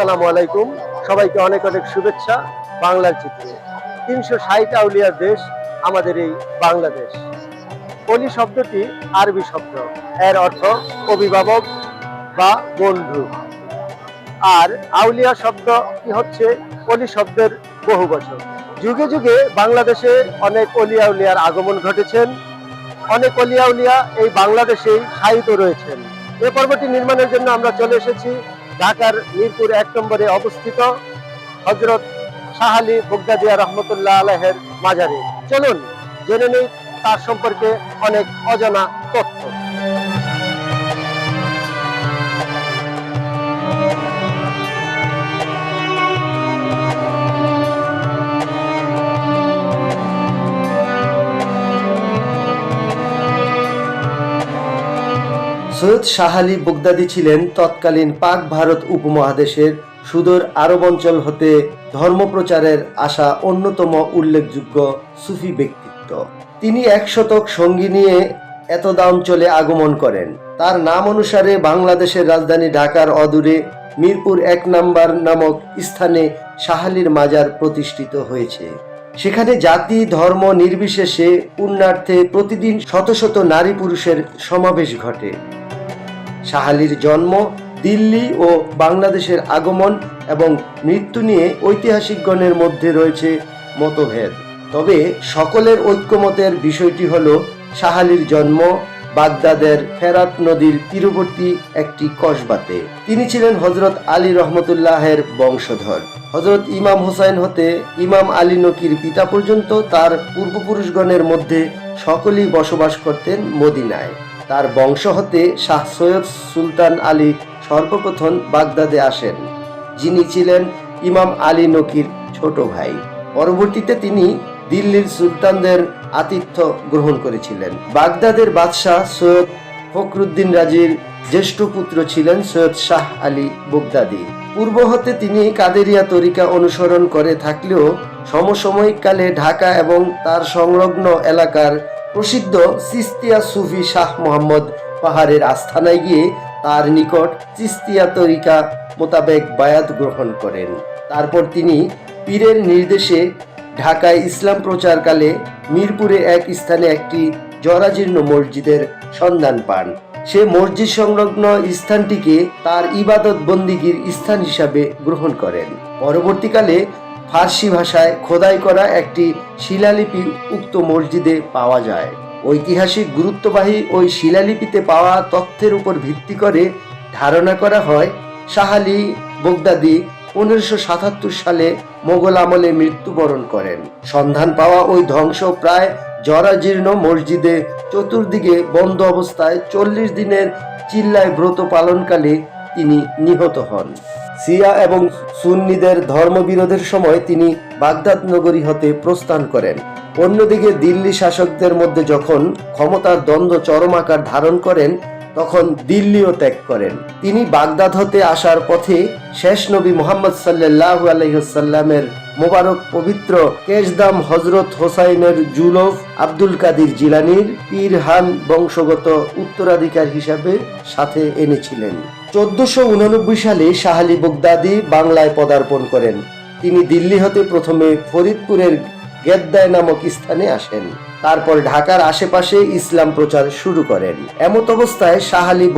আসসালামু আলাইকুম। সবাইকে অনেক অনেক শুভেচ্ছা বাংলার চিত্রে। তিনশো ষাট আউলিয়ার দেশ আমাদের এই বাংলাদেশ। অলি শব্দটি আরবি শব্দ। এর অর্থ অভিভাবক বা বন্ধু। আর আউলিয়া শব্দ কি হচ্ছে? অলি শব্দের বহু বছর যুগে যুগে বাংলাদেশে অনেক অলিয়া উলিয়ার আগমন ঘটেছেন। অনেক অলিয়া উলিয়া এই বাংলাদেশেই সাহিত্য রয়েছেন। এ পর্বটি নির্মাণের জন্য আমরা চলে এসেছি ঢাকার মিরপুর এক নম্বরে অবস্থিত হজরত শাহালি বোগদাদিয়া রহমতুল্লাহ আলহের মাজারে। চলুন, জেনে নেই তার সম্পর্কে অনেক অজানা তথ্য। সৈয়দ শাহ আলী বগদাদি ছিলেন তৎকালীন পাক ভারত উপমহাদেশের সুদূর আরব অঞ্চল হতে ধর্মপ্রচারের আসা অন্যতম উল্লেখযোগ্য সুফি ব্যক্তিত্ব। তিনি এক শতক সঙ্গী নিয়ে এতদা অঞ্চলে আগমন করেন। তার নাম অনুসারে বাংলাদেশের রাজধানী ঢাকার অদূরে মিরপুর এক নাম্বার নামক স্থানে শাহালির মাজার প্রতিষ্ঠিত হয়েছে। সেখানে জাতি, ধর্ম নির্বিশেষে পুণ্যার্থে প্রতিদিন শত শত নারী পুরুষের সমাবেশ ঘটে। শাহালির জন্ম দিল্লি ও বাংলাদেশের আগমন এবং মৃত্যু নিয়ে ঐতিহাসিকগণের মধ্যে রয়েছে মতভেদ। তবে সকলের ঐক্যমতের বিষয়টি হল শাহালির জন্ম বাগদাদের ফেরাত নদীর তীরবর্তী একটি কসবাতে। তিনি ছিলেন হজরত আলী রহমতুল্লাহের বংশধর। হজরত ইমাম হুসাইন হতে ইমাম আলী নকির পিতা পর্যন্ত তার পূর্বপুরুষগণের মধ্যে সকলেই বসবাস করতেন মদিনায়। তার বংশ হতে শাহ সৈয়দ সুলতান আলী সর্বপ্রথম বাগদাদে আসেন, যিনি ছিলেন ইমাম আলী নকির ছোট ভাই। পরবর্তীতে তিনি দিল্লির সুলতানদের আতিথ্য গ্রহণ করেছিলেন। বাগদাদের বাদশাহ সৈয়দ ফখরুদ্দিন রাজির জ্যেষ্ঠ পুত্র ছিলেন সৈয়দ শাহ আলী বগদাদি। পূর্ব হতে তিনি কাদেরিয়া তরিকা অনুসরণ করে থাকলেও সমসাময়িক কালে ঢাকা এবং তার সংলগ্ন এলাকার প্রসিদ্ধ সিস্তিয়া সুফি শাহ মোহাম্মদ পাহাড়ের আস্থানায় গিয়ে তার নিকট চিস্তিয়া তরিকা মোতাবেক বায়াত গ্রহণ করেন। তারপর তিনি পীরের নির্দেশে ঢাকায় ইসলাম প্রচারকালে মিরপুরে এক স্থানে একটি জরাজীর্ণ মসজিদের সন্ধান পান। সে মসজিদ সংলগ্ন স্থানটিকে তার ইবাদত বন্দিগির স্থান হিসাবে গ্রহণ করেন। পরবর্তীকালে ফার্সি ভাষায় খোদাই করা একটি শিলালিপি উক্ত মসজিদে পাওয়া যায়। ঐতিহাসিক গুরুত্ববাহী ওই শিলালিপিতে পাওয়া তথ্যের উপর ভিত্তি করে ধারণা করা হয় শাহালি বোগদাদি পনেরোশো সাতাত্তর সালে মোগল আমলে মৃত্যুবরণ করেন। সন্ধান পাওয়া ওই ধ্বংস প্রায় জরাজীর্ণ মসজিদে চতুর্দিকে বন্ধ অবস্থায় চল্লিশ দিনের চিল্লায় ব্রত পালনকালে তিনি নিহত হন। সিয়া এবং সুন্নিদের ধর্মবিরোধের সময় তিনি বাগদাদ নগরী হতে প্রস্থান করেন। অন্যদিকে দিল্লি শাসকদের মধ্যে যখন ক্ষমতার দ্বন্দ্ব চরম আকার ধারণ করেন, তখন দিল্লিও ত্যাগ করেন। তিনি বাগদাদ হতে আসার পথে শেষ নবী মোহাম্মদ সাল্লাহ আলহিসাল্লামের মোবারক পবিত্র কেশদাম হজরত হোসাইনের জুলফ আব্দুল কাদির জিলানির পীরহান বংশগত উত্তরাধিকার হিসাবে সাথে এনেছিলেন। চোদ্দশো উনানব্বই সালে শাহালি বগদাদি বাংলায় পদার্পণ করেন। তিনি দিল্লি হতে প্রথমে ফরিদপুরের গেদ্দায় নামক স্থানে আসেন। তারপর ঢাকার আশেপাশে ইসলাম প্রচার শুরু করেন। এমত অবস্থায় শাহ আলী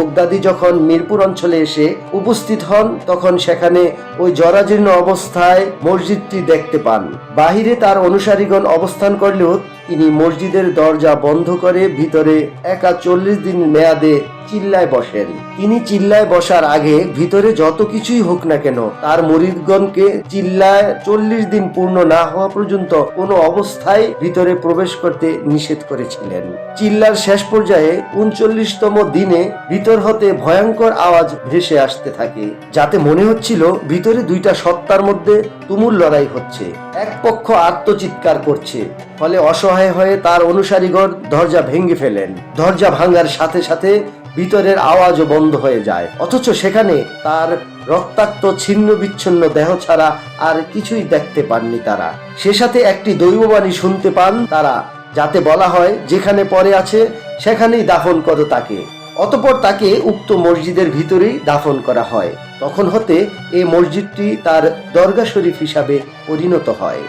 যখন মিরপুর অঞ্চলে এসে উপস্থিত হন, তখন সেখানে ওই জরাজীর্ণ অবস্থায় মসজিদটি দেখতে পান। বাহিরে তার অনুসারীগণ অবস্থান করলেও তিনি মসজিদের দরজা বন্ধ করে ভিতরে একা চল্লিশ দিন মেয়াদে চিল্লায় বসেন। তিনি চিল্লায় বসার আগে ভিতরে যত কিছুই হোক না কেন, তার মরিদগণকে চিল্লায় চল্লিশ দিন পূর্ণ না হওয়া পর্যন্ত কোনো অবস্থায় ভিতরে প্রবেশ করতে নিষেধ করেছিলেন। চিল্লার শেষ পর্যায়ে উনচল্লিশতম দিনে ভিতর হতে ভয়ঙ্কর আওয়াজ ভেসে আসতে থাকে, যাতে মনে হচ্ছিল ভিতরে দুইটা সত্তার মধ্যে তুমুল লড়াই হচ্ছে। এক পক্ষ আত্মচিৎকার করছে, ফলে অসহায় হয়ে তার অনুসারীগণ দরজা ভেঙে ফেলেন। দরজা ভাঙার সাথে সাথে ভিতরের আওয়াজও বন্ধ হয়ে যায়। অথচ সেখানে তার রক্তাক্ত ছিন্ন বিচ্ছিন্ন দেহ ছাড়া আর কিছুই দেখতে পাননি তারা। সে সাথে একটি দৈববাণী শুনতে পান তারা, যাতে বলা হয় যেখানে পরে আছে, সেখানেই দাফন করো তাকে। অতপর তাকে উক্ত মসজিদের ভিতরেই দাফন করা হয়। তখন হতে এই মসজিদটি তার দরগা শরীফ হিসাবে পরিণত হয়।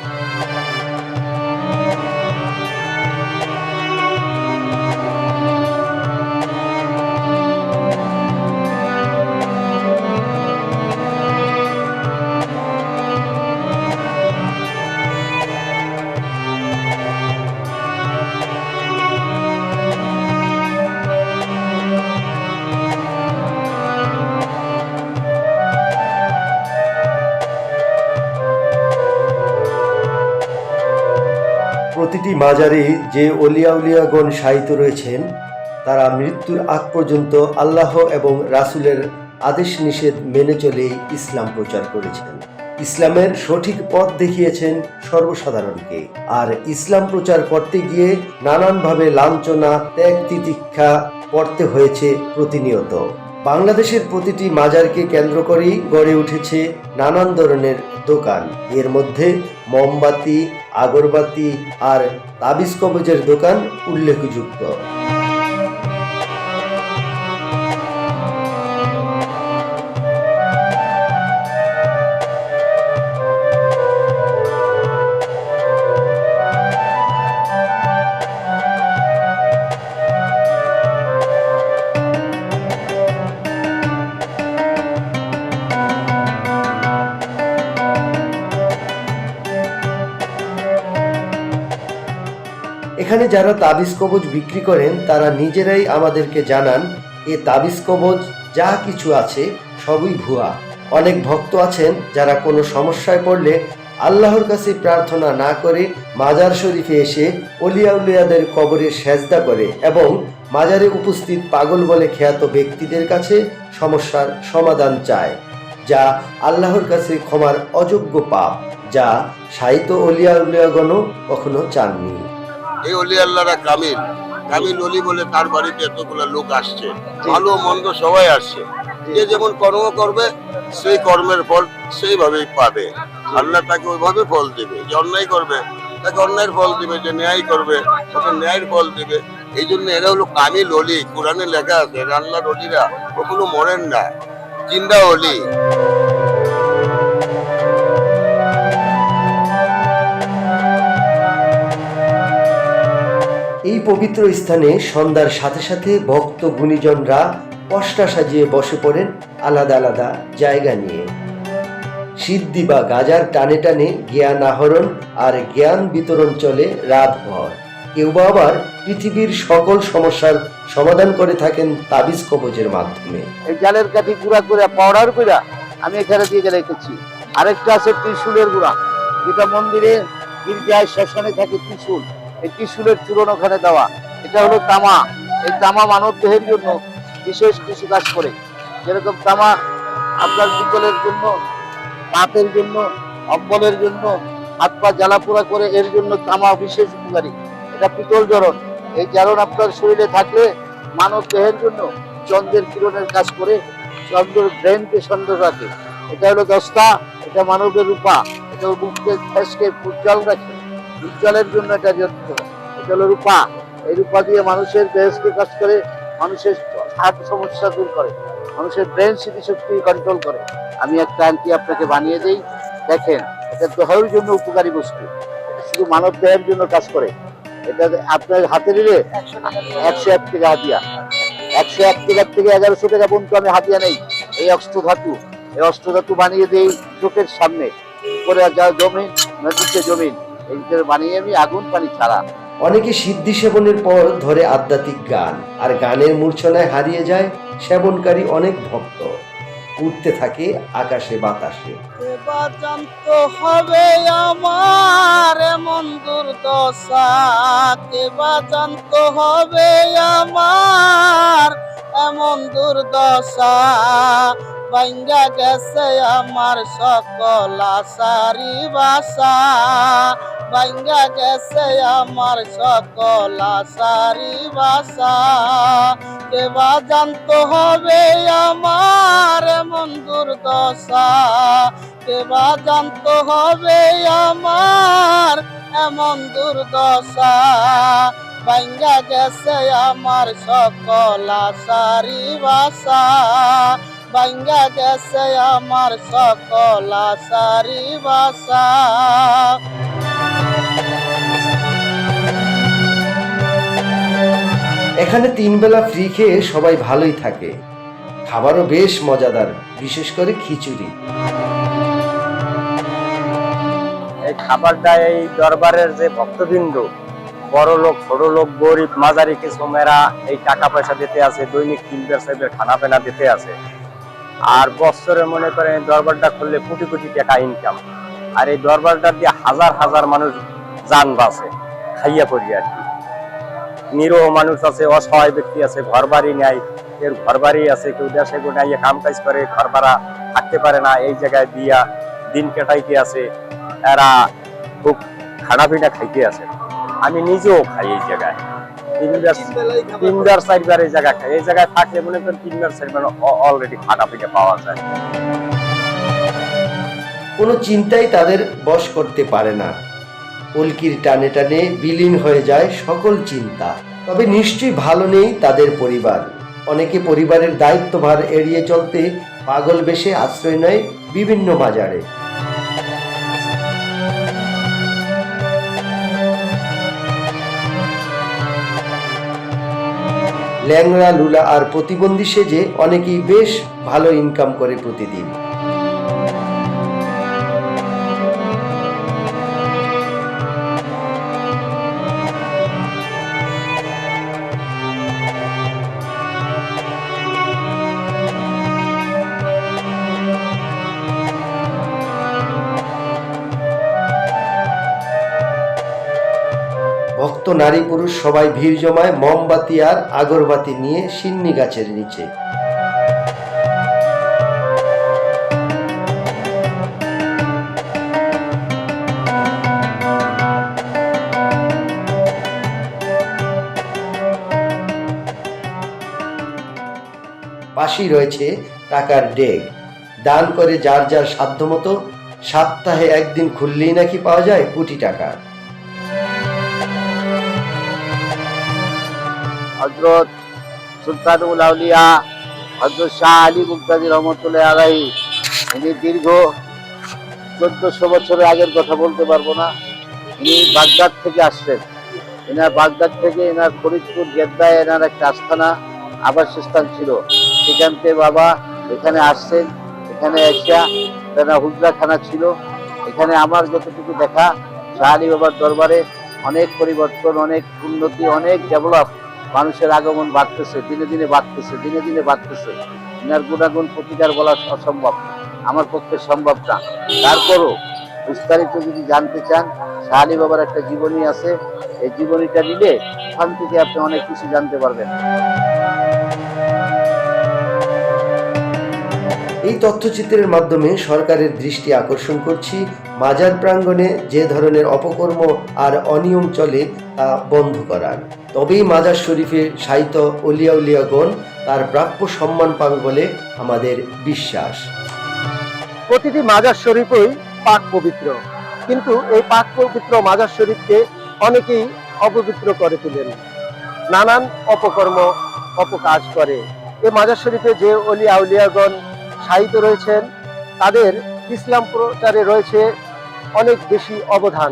মাজারে যে অলিয়া উলিয়াগণ শায়িত রয়েছেন, তারা মৃত্যুর আগ পর্যন্ত আল্লাহ এবং রাসূলের আদেশ নিষেধ মেনে চলে ইসলাম প্রচার করেছেন। ইসলামের সঠিক পথ দেখিয়েছেন সর্বসাধারণকে। আর ইসলাম প্রচার করতে গিয়ে নানানভাবে লাঞ্ছনা, ত্যাগ তিতিক্ষা করতে হয়েছে প্রতিনিয়ত। বাংলাদেশের প্রতিটি মাজারকে কেন্দ্র করেই গড়ে উঠেছে নানান ধরনের দোকান। এর মধ্যে মোমবাতি আগরবাতি আর তাবিজ কবজের দোকান উল্লেখযোগ্য। এখানে যারা তাবিজ কবজ বিক্রি করেন, তারা নিজেরাই আমাদেরকে জানান, এ তাবিজ কবজ, যা কিছু আছে, সবই ভুয়া। অনেক ভক্ত আছেন যারা কোনো সমস্যায় পড়লে আল্লাহর কাছে প্রার্থনা না করে মাজার শরীফে এসে অলিয়া উলিয়াদের কবরে সেজদা করে এবং মাজারে উপস্থিত পাগল বলে খ্যাত ব্যক্তিদের কাছে সমস্যার সমাধান চায়, যা আল্লাহর কাছে ক্ষমার অযোগ্য পাপ, যা সাহিত্য অলিয়া উলিয়াগণও কখনো চাননি। এই অলি আল্লাহরা কামিল। কামিল অলি বলে তার বাড়িতে এতগুলো লোক আসছে। ভালো মন্দ সবাই আসছে। যে যেমন কর্ম করবে, সেই কর্মের ফল সেইভাবেই পাবে। আল্লাহ তাকে ওইভাবে ফল দেবে। যে অন্যায় করবে, তাকে অন্যায়ের ফল দিবে। যে ন্যায় করবে, তাকে ন্যায়ের ফল দিবে। এই জন্য এরা হলো কামিল অলি। কোরআনে লেখা আছে আল্লাহর অলিরা। কখনো মরেন না। জিন্দা অলি। পবিত্র স্থানে সন্ধ্যার সাথে সাথে ভক্ত গুণীজনরা পশটা সাজিয়ে বসে পড়েন আলাদা আলাদা জায়গা নিয়ে। সিদ্ধি বা গাজার টানে টানে জ্ঞান আহরণ আর জ্ঞান বিতরণ চলে রাতভর। কেউ বা আবার পৃথিবীর সকল সমস্যার সমাধান করে থাকেন তাবিজ কবজের মাধ্যমে। জালের কাঠি গুঁড়া করে, পাউডার করে আমি এখানে দিয়ে রেখেছি আরেকটা আছে ত্রিশুলের গুঁড়া। যেটা মন্দিরে গির্জায় শ্মশানে থাকে ত্রিশুল। এই ত্রিশুলের চূড়ন ওখানে দেওয়া। এটা হলো তামা। এই তামা মানব দেহের জন্য বিশেষ কিছু কাজ করে। যেরকম তামা আপনার পিতলের জন্য, পাতের জন্য, অম্বলের জন্য, হাত পা জ্বালা পোড়া করে এর জন্য তামা বিশেষ উপকারী। এটা পিতল জরণ এই জারণ আপনার শরীরে থাকলে মানব দেহের জন্য চন্দ্রের কিরণের কাজ করে, চন্দ্রের ব্রেনকে সুন্দর রাখে। এটা হলো দস্তা। এটা মানবের রূপা। এটা মুখকে ফেসকে উজ্জ্বল রাখে। উজ্জ্বলের জন্য এটা যন্ত্র এটা হলো রূপা। এই রূপা দিয়ে মানুষের দেহকে কাজ করে, মানুষের হার্ট সমস্যা দূর করে, মানুষের ব্রেন স্মৃতিশক্তি কন্ট্রোল করে। আমি একটা আংটি আপনাকে বানিয়ে দেই। দেখেন, এটা দেহের জন্য উপকারী বস্তু। শুধু মানব দেহের জন্য কাজ করে। এটা আপনার হাতে নিলে একশো এক টাকা হাতিয়া। একশো এক টাকার থেকে এগারোশো টাকা পর্যন্ত আমি হাতিয়া নেই। এই অস্ত্র ধাতু। এই অস্ত্র ধাতু বানিয়ে দেই চোখের সামনে। উপরে যা জমিন, নদীতে জমিন। বানিয়ে আমি আগুন পানি ছাড়া। অনেকে সিদ্ধি সেবনের পর ধরে আধ্যাত্মিক গান আর গানের মূর্ছনায় হারিয়ে যায় সেবনকারী অনেক ভক্ত। উঠতে থাকে আকাশে বাতাসে। হবে আমার এমন দুর্দশা। কেবা জানতো হবে আমার এমন দুর্দশা ভাঙ্গা গেছে আমার সকল আশারি বাসা। ভাঙ্গা গেছে আমার সকল আশারি বাসা। কেবা জানতো হবে আমার এমন দুর্দশা কেবা জানতো হবে আমার এমন দুর্দশা ভাঙ্গা গেছে আমার সকল আশারি বাসা ভাঙ্গা গেছে আমার সকল আশারি বাসা এখানে তিন বেলা ফ্রি খেয়ে সবাই ভালোই থাকে। খাবারও বেশ মজাদার বিশেষ করে খিচুড়ি। এই খাবারটা এই দরবারের যে ভক্তবৃন্দ বড় লোক, ছোট লোক, গরিব, মাঝারি কিছু মেয়েরা এই টাকা পয়সা দিতে আছে দৈনিক তিন বের সাহেবের খানা পেনা দিতে আছে আর বছরে মনে করেন দরবারটা খুললে কোটি কোটি টাকা ইনকাম আর এই দরবারটা দিয়ে হাজার হাজার মানুষ যান বাসে খাইয়া পড়ি আর কি। নিরহ মানুষ আছে, অসহায় ব্যক্তি আছে ঘর বাড়ি নেয় কেউ ঘর বাড়ি আছে, কেউ দেশে গোটাইয়া কাম কাজ করে ঘর ভাড়া থাকতে পারে না, এই জায়গায় দিয়া দিন কাটাইতে আছে এরা খুব খানা পিনা খাইতে আছে আমি নিজেও খাই এই জায়গায়। তিনবার চারবার এই জায়গায় খাই। এই জায়গায় থাকলে মনে করেন তিনবার, চারবার অলরেডি খানা পিনা পাওয়া যায়। কোনো চিন্তাই তাদের বশ করতে পারে না। উল্কির টানে টানে বিলীন হয়ে যায় সকল চিন্তা। তবে নিশ্চয়ই ভালো নেই তাদের পরিবার। অনেকে পরিবারের দায়িত্বভার এড়িয়ে চলতে পাগল বেশে আশ্রয় নেয় বিভিন্ন বাজারে ল্যাংড়া লুলা আর প্রতিবন্ধী সেজে অনেকেই বেশ ভালো ইনকাম করে প্রতিদিন। ভক্ত নারী পুরুষ সবাই ভিড় জমায় মোমবাতি আর আগরবাতি নিয়ে সিন্নি গাছের নিচে। পাশেই রয়েছে টাকার ডেগ। দান করে যার যার সাধ্যমতো, সপ্তাহে একদিন খুললেই নাকি পাওয়া যায় কোটি টাকা। হজরত সুলতানুল আউলিয়া হজরত শাহ আলী মুক্তাদি রহমতুল্লাহ আলাই উনি দীর্ঘ চোদ্দশো বছরের আগের কথা বলতে পারব না। ইনি বাগদাদ থেকে আসছেন। এনার বাগদাদ থেকে এনার ফরিদপুর গেদ্দায় এনার একটা আস্থানা আবাসস্থান ছিল। সেখান থেকে বাবা এখানে আসছেন, এখানে এসা তেনার হুজরাখানা ছিল। এখানে আমার যতটুকু দেখা, শাহ আলী বাবার দরবারে অনেক পরিবর্তন, অনেক উন্নতি, অনেক ডেভেলপ মানুষের আগমন বাড়তেছে, দিনে দিনে বাড়তেছে, দিনে দিনে বাড়তেছে। ইনার গুণাগুণ প্রতিকার বলা অসম্ভব, আমার পক্ষে সম্ভব না। তারপরও বিস্তারিত যদি জানতে চান শাহালি বাবার একটা জীবনী আছে। এই জীবনীটা নিলে ওখান থেকে আপনি অনেক কিছু জানতে পারবেন। এই তথ্যচিত্রের মাধ্যমে সরকারের দৃষ্টি আকর্ষণ করছি। মাজার প্রাঙ্গণে যে ধরনের অপকর্ম আর অনিয়ম চলে তা বন্ধ করার। তবেই মাজার শরীফে সাহিত্য অলিয়া উলিয়াগণ তার প্রাপ্য সম্মান পাবে বলে আমাদের বিশ্বাস। প্রতিটি মাজার শরীফই পাক পবিত্র। কিন্তু এই পাক পবিত্র মাজার শরীফকে অনেকেই অপবিত্র করে তোলেন। নানান অপকর্ম অপকাজ করে। এই মাজার শরীফে যে অলি আউলিয়াগণ সাহিত্য রয়েছেন। তাদের ইসলাম প্রচারে রয়েছে অনেক বেশি অবদান।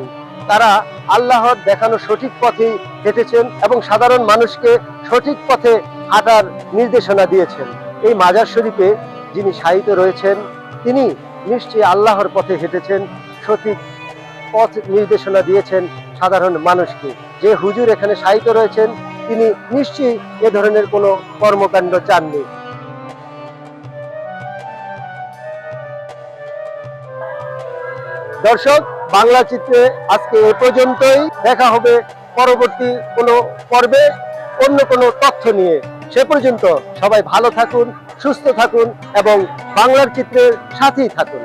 তারা আল্লাহর দেখানো সঠিক পথে হেঁটেছেন এবং সাধারণ মানুষকে সঠিক পথে হাঁটার নির্দেশনা দিয়েছেন। এই মাজার শরীফে যিনি সাহিত্য রয়েছেন, তিনি নিশ্চয়ই আল্লাহর পথে হেঁটেছেন, সঠিক পথ নির্দেশনা দিয়েছেন সাধারণ মানুষকে। যে হুজুর এখানে সাহিত্য রয়েছেন, তিনি নিশ্চয়ই এ ধরনের কোনো কর্মকাণ্ড চাননি। দর্শক, বাংলা চিত্রে আজকে এ পর্যন্তই। দেখা হবে পরবর্তী কোনো পর্বে অন্য কোনো তথ্য নিয়ে। সে পর্যন্ত সবাই ভালো থাকুন, সুস্থ থাকুন এবং বাংলার চিত্রের সাথেই থাকুন।